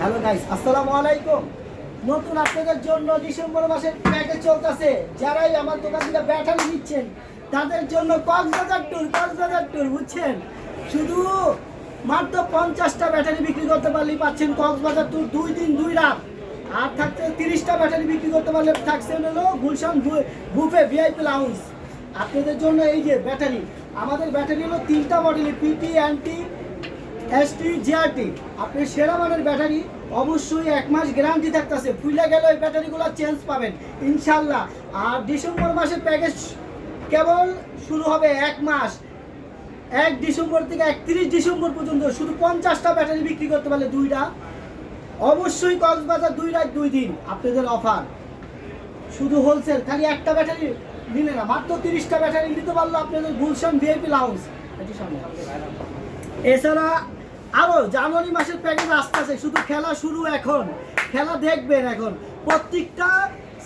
Hello guys আসসালামু আলাইকুম নতুন আপনাদের জন্য ডিসেম্বর মাসের প্যাকেজ চলতেছে। যারাই আমার দোকান থেকে ব্যাটারি নিচ্ছেন, তাদের জন্য কক্সবাজার ট্যুর কক্সবাজার ট্যুর বুঝছেন? শুধু মাত্র পঞ্চাশটা ব্যাটারি বিক্রি করতে পারলেই পাচ্ছেন কক্সবাজার ট্যুর দুই দিন, দুই রাত। আর থাকছে তিরিশটা ব্যাটারি বিক্রি করতে পারলে থাকছে হলো গুলশান বুফে ভিআইপি লাউন্স আপনাদের জন্য এই যে ব্যাটারি, আমাদের ব্যাটারি হলো তিনটা মডেলের পিটি অ্যান্টি এসটি জিআরটি আপনি সেরা মানের ব্যাটারি, অবশ্যই এক মাস গ্যারান্টি থাকতেছে। ফুলে গেলে ওই ব্যাটারিগুলো চেঞ্জ পাবেন। ইনশাল্লাহ। আর ডিসেম্বর মাসের প্যাকেজ কেবল শুরু হবে এক মাস। এক ডিসেম্বর থেকে একত্রিশ ডিসেম্বর পর্যন্ত শুধু পঞ্চাশটা ব্যাটারি বিক্রি করতে পারলে দুইটা। অবশ্যই কক্সবাজার দুই রাত দুই দিন আপনাদের অফার শুধু হোলসেল খালি একটা ব্যাটারি নিলে না, মাত্র তিরিশটা ব্যাটারি নিতে পারল আপনাদের গুলশান ভিআইপি লাউন্স এছাড়া আরও জানুয়ারি মাসের প্যাকেজ আসতেছে, শুধু খেলা শুরু এখন। খেলা দেখবেন এখন। প্রত্যেকটা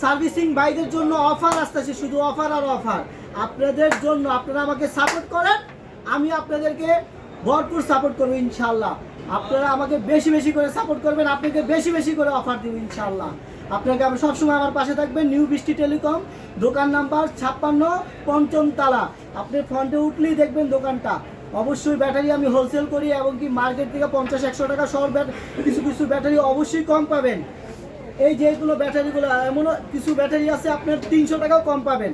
সার্ভিসিং বাইকের জন্য অফার আসতেছে, শুধু অফার আর অফার। আপনাদের জন্য আপনারা আমাকে সাপোর্ট করেন, আমি আপনাদেরকে ভরপুর সাপোর্ট করব, ইনশাল্লাহ। আপনারা আমাকে বেশি বেশি করে সাপোর্ট করবেন, আপনাকে বেশি বেশি করে অফার দিব, ইনশাল্লাহ। আপনাকে আমি সবসময় আমার পাশে থাকবেন নিউ বৃষ্টি টেলিকম দোকান নাম্বার ছাপ্পান্ন পঞ্চম তালা আপনি ফ্রন্টে উঠলেই দেখবেন দোকানটা। অবশ্যই ব্যাটারি আমি হোলসেল করি এবং কি মার্কেট থেকে পঞ্চাশ, একশো টাকা সব কিছু কিছু ব্যাটারি অবশ্যই কম পাবেন। এই যেগুলো ব্যাটারিগুলো, এমনও কিছু ব্যাটারি আছে আপনার তিনশো টাকাও কম পাবেন।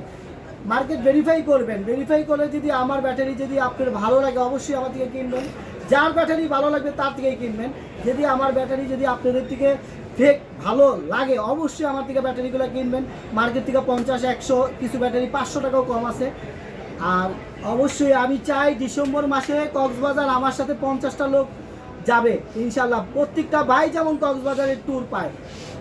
মার্কেট ভেরিফাই করবেন ভেরিফাই করে যদি আমার ব্যাটারি যদি আপনার ভালো লাগে, অবশ্যই আমার থেকে কিনবেন। যার ব্যাটারি ভালো লাগবে তার থেকেই কিনবেন। যদি আমার ব্যাটারি যদি আপনাদের থেকে ফেক ভালো লাগে, অবশ্যই আমার থেকে ব্যাটারিগুলো কিনবেন। মার্কেট থেকে পঞ্চাশ, একশো, কিছু ব্যাটারি পাঁচশো টাকাও কম আছে। আর অবশ্যই আমি চাই ডিসেম্বর মাসে কক্সবাজার আমার সাথে পঞ্চাশটা লোক যাবে ইনশাল্লাহ প্রত্যেকটা ভাই যেমন কক্সবাজারের ট্যুর পায়,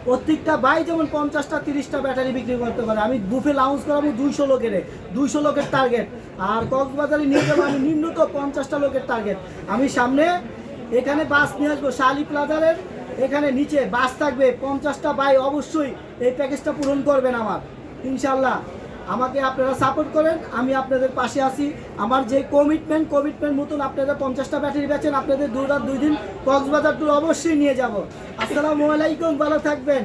প্রত্যেকটা ভাই যেমন পঞ্চাশটা, তিরিশটা ব্যাটারি বিক্রি করতে পারে। আমি বুফে লাউন্স করাবো দুইশো লোকের দুইশো লোকের টার্গেট আর কক্সবাজারে নিয়ে যাব আমি নিম্নত পঞ্চাশটা লোকের টার্গেট আমি সামনে এখানে বাস নিয়ে আসব, শালি প্লাজারের। এখানে নিচে বাস থাকবে, পঞ্চাশটা ভাই অবশ্যই এই প্যাকেজটা পূরণ করবেন আমার ইনশাল্লাহ আমাকে আপনারা সাপোর্ট করেন, আমি আপনাদের পাশে আছি। আমার যে কমিটমেন্ট কমিটমেন্ট মতন আপনারা পঞ্চাশটা ব্যাটারি বেছেন আপনাদের দু রাত, দুই দিন কক্সবাজার টুর অবশ্যই নিয়ে যাব। আসসালামু আলাইকুম, ভালো থাকবেন।